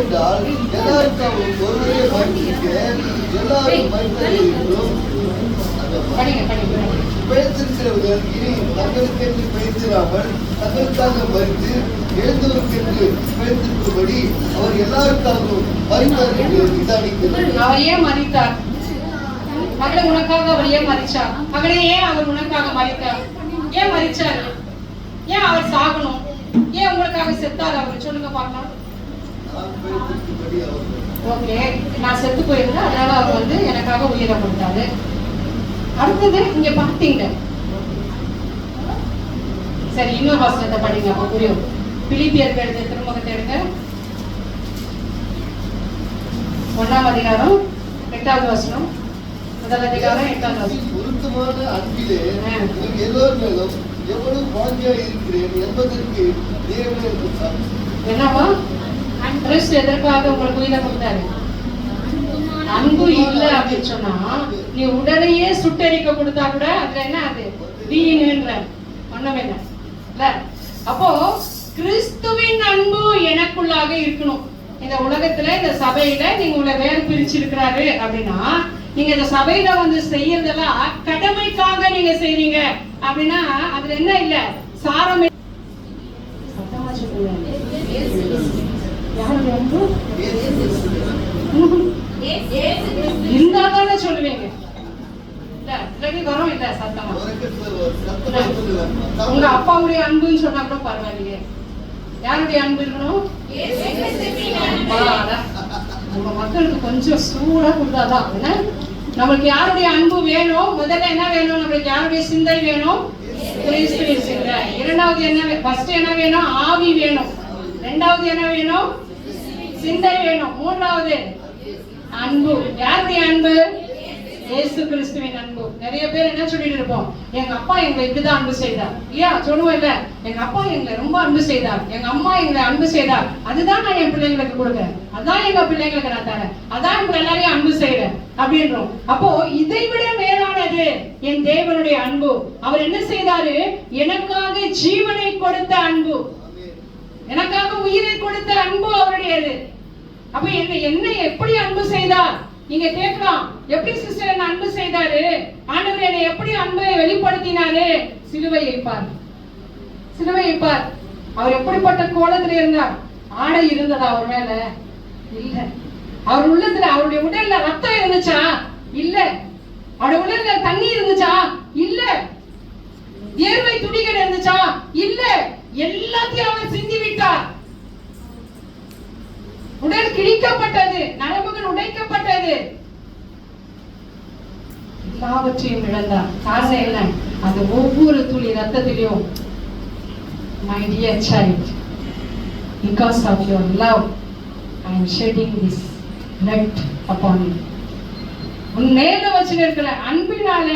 என்றால் எல்லாருக்கும் ஒருவரே மன்னிக்க எல்லாரும் பிழைத்திருக்கிறவர்கள் இனி தங்களுக்கென்று பிழைத்திராமல் தங்களுக்காக மறித்து எழுந்தவருக்கென்று பிழைத்திருக்கும்படி அவர் எல்லாருக்காகவும் மறித்தார் என்று விசாரிக்கிறார் அவர் ஏன் மறித்தார்? மகளை உனக்காக அவர் ஏன் மறிச்சார்? மகளே ஏன் அவர் உனக்காக மறித்தார்? ஏன் மறிச்சார்? ஏன் அவர் சாகணும்? ஏன் உங்களுக்காக செத்தார்? அவர் சொல்லுங்க பார்க்கலாம். ஓகே நான் செத்து போயிருந்தேன் அதனால அவர் வந்து எனக்காக உயிரை கொடுத்தாரு. அடுத்தது இங்க பாத்தீங்க. சரி இன்னொரு வசனத்தை படிங்க அப்ப புரியும். பிலிப்பியருக்கு எழுதிய திருமுகத்தை எடுங்க. ஒண்ணாம் அதிகாரம் எட்டாவது வசனம். முதல் அதிகாரம் எட்டாவது வசனம். பொருத்தமான அன்பிலே எல்லோர் மேலும் எவ்வளவு பாக்கியாக இருக்கிறேன் என்பதற்கு. என்னவா கிறிஸ்து எதற்காக உங்களுக்கு உயிரை கொடுத்தாரு அன்பு இல்ல அப்படின்னு சொன்னா நீ உடலையே சுட்டரிக்க கொடுத்தா கூட அதுல என்ன அது? வீணுன்ற ஒண்ணுமே இல்ல இல்ல? அப்போ கிறிஸ்துவின் அன்பு எனக்குள்ளாக இருக்கணும். இந்த உலகத்துல இந்த சபையில நீங்க உங்களை வேறு பிரிச்சிருக்கிறாரு அப்படின்னா நீங்க இந்த சபையில வந்து செய்யறதெல்லாம் கடமைக்காக நீங்க செய்றீங்க அப்படின்னா அதுல என்ன இல்ல? சாரம் சத்தமா சொல்லுங்க. இருந்தாதானே சொல்லுவீங்க. இல்லாட்டி வரும் இல்ல சத்தமா. சத்தமாக உங்க அப்பாவுடைய அன்புன்னு சொன்னா கூட பரவாயில்லையே. யாருடைய அன்பு இருக்கணும்? நம்ம மக்களுக்கு கொஞ்சம் சூடா கொடுத்தாதான். என்ன? நம்மளுக்கு யாருடைய அன்பு வேணும்? முதல்ல என்ன வேணும்? நம்மளுக்கு யாருடைய சிந்தை வேணும்? இரண்டாவது என்ன ஃபர்ஸ்ட் என்ன வேணும்? ஆவி வேணும். ரெண்டாவது என்ன வேணும்? சிந்தை வேணும். மூன்றாவது அன்பு. யாருடைய அன்பு? இயேசு கிறிஸ்துவின் அன்பு. நிறைய பேர் என்ன சொல்லிட்டு இருப்போம்? எங்க அப்பா எங்களை இப்படிதான் அன்பு செய்தார். இல்லையா சொல்லுவோம் இல்ல? எங்க அப்பா எங்களை ரொம்ப அன்பு செய்தார். எங்க அம்மா எங்களை அன்பு செய்தார். அதுதான் நான் என் பிள்ளைங்களுக்கு கொடுக்குறேன். அதான் எங்க பிள்ளைங்களுக்கு நான் தரேன். அதான் உங்க எல்லாரையும் அன்பு செய்யறேன் அப்படின்றோம். அப்போ இதை விட மேலானது என் தேவனுடைய அன்பு. அவர் என்ன செய்தாரு? எனக்காக ஜீவனை கொடுத்த அன்பு. எனக்காக உயிரை கொடுத்த அன்பு அவருடையது. அப்ப என்ன என்ன எப்படி அன்பு செய்தார்? நீங்க கேட்கலாம். எப்படி சிஸ்டர் என்ன அன்பு செய்தாரு? ஆண்டவர் என்னை எப்படி அன்பை வெளிப்படுத்தினாரு? சிலுவையை பார். சிலுவையை பார். அவர் எப்படிப்பட்ட கோலத்துல இருந்தார்? ஆடை இருந்ததா அவர் மேல? இல்ல. அவர் உள்ளத்துல அவருடைய உடல்ல ரத்தம் இருந்துச்சா? இல்ல. அவருடைய உடல்ல தண்ணி இருந்துச்சா? இல்ல. வியர்வை துணிகள் இருந்துச்சா? இல்ல. எல்லாத்தையும் அவன் சிந்தி விட்டார் உடல் கிழிக்கப்பட்டது நரம்புகள் உடைக்கப்பட்டது. எல்லாவற்றையும் இழந்தார் காரணம் என்ன? அந்த ஒவ்வொரு துளி ரத்தத்திலையும் my dear child because of your love I am shedding this blood upon you. உன் மேல வச்சிருக்கிற அன்பினால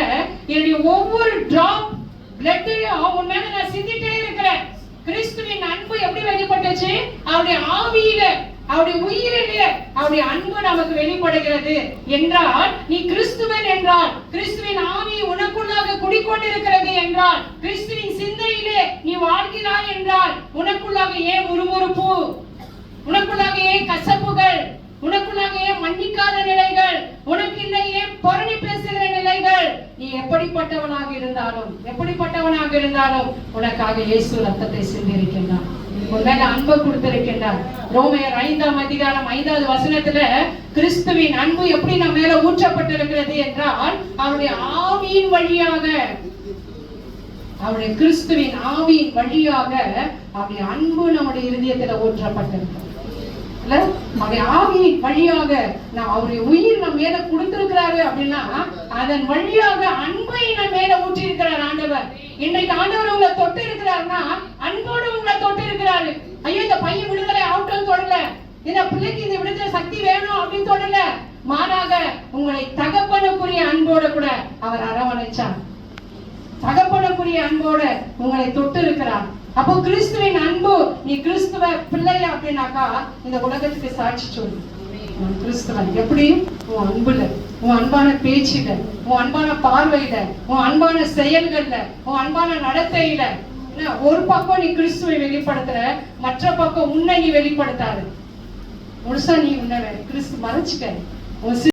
என்னுடைய ஒவ்வொரு டிராப் பிளட்டையும் உன் மேல நான் சிந்திட்டே இருக்கிறேன். கிறிஸ்துவின் அன்பு எப்படி வெளிப்பட்டுச்சு? அவருடைய ஆவியில அவருடைய உயிரில அவருடைய அன்பு நமக்கு வெளிப்படுகிறது என்றால் நீ கிறிஸ்துவன் என்றால் கிறிஸ்துவின் ஆவி உனக்குள்ளாக குடிக்கொண்டிருக்கிறது என்றால் கிறிஸ்துவின் சிந்தையிலே நீ வாழ்கிறாய் என்றால் உனக்குள்ளாக ஏன் முறுமுறுப்பு உனக்குள்ளாக ஏன் கசப்புகள்? உனக்குள்ளாக ஏன் மன்னிக்காத நீ எப்படிப்பட்டவனாக இருந்தாலும் எப்படிப்பட்டவனாக இருந்தாலும் உனக்காக இயேசு ரத்தத்தை சிந்திருக்கின்றான் உன் மேல அன்பை கொடுத்திருக்கின்றார். ரோமையர் ஐந்தாம் அதிகாரம் ஐந்தாவது வசனத்துல கிறிஸ்துவின் அன்பு எப்படி நம்ம மேல ஊற்றப்பட்டிருக்கிறது என்றால் அவருடைய ஆவியின் வழியாக அவருடைய கிறிஸ்துவின் ஆவியின் வழியாக அவருடைய அன்பு நம்முடைய இருதயத்துல ஊற்றப்பட்டிருக்கிறது. இல்ல? வழியாக நான் அவருடைய உயிர் நம்ம மேல கொடுத்திருக்கிறாரு அப்படின்னா அதன் வழியாக அன்பை நம்ம மேல ஊற்றி இருக்கிறார் ஆண்டவர். இன்றைக்கு ஆண்டவர் உங்களை தொட்டு இருக்கிறாருன்னா அன்போடு உங்களை தொட்டு இருக்கிறாரு ஐயோ இந்த பையன் விடுதலை ஆகட்டும் தொடல. இந்த பிள்ளைக்கு இந்த விடுதலை சக்தி வேணும் அப்படின்னு தொடல. மாறாக உங்களை தகப்பனுக்குரிய அன்போட கூட அவர் அரவணைச்சார். தகப்பனுக்குரிய அன்போட உங்களை தொட்டு இருக்கிறார் அப்போ கிறிஸ்துவின் அன்பு நீ கிறிஸ்துவ பிள்ளை அப்படின்னாக்கா இந்த உலகத்துக்கு சாட்சி சொல்லு. கிறிஸ்துவன். எப்படி? உன் அன்புல. உன் அன்பான பேச்சில. உன் அன்பான பார்வையில. உன் அன்பான செயல்கள்ல. உன் அன்பான நடத்தையில. என்ன, ஒரு பக்கம் நீ கிறிஸ்துவை வெளிப்படுத்துற மற்ற பக்கம் உன்னை நீ வெளிப்படுத்தாது. முழுசா நீ உன்னை கிறிஸ்து மறைச்சிட்ட.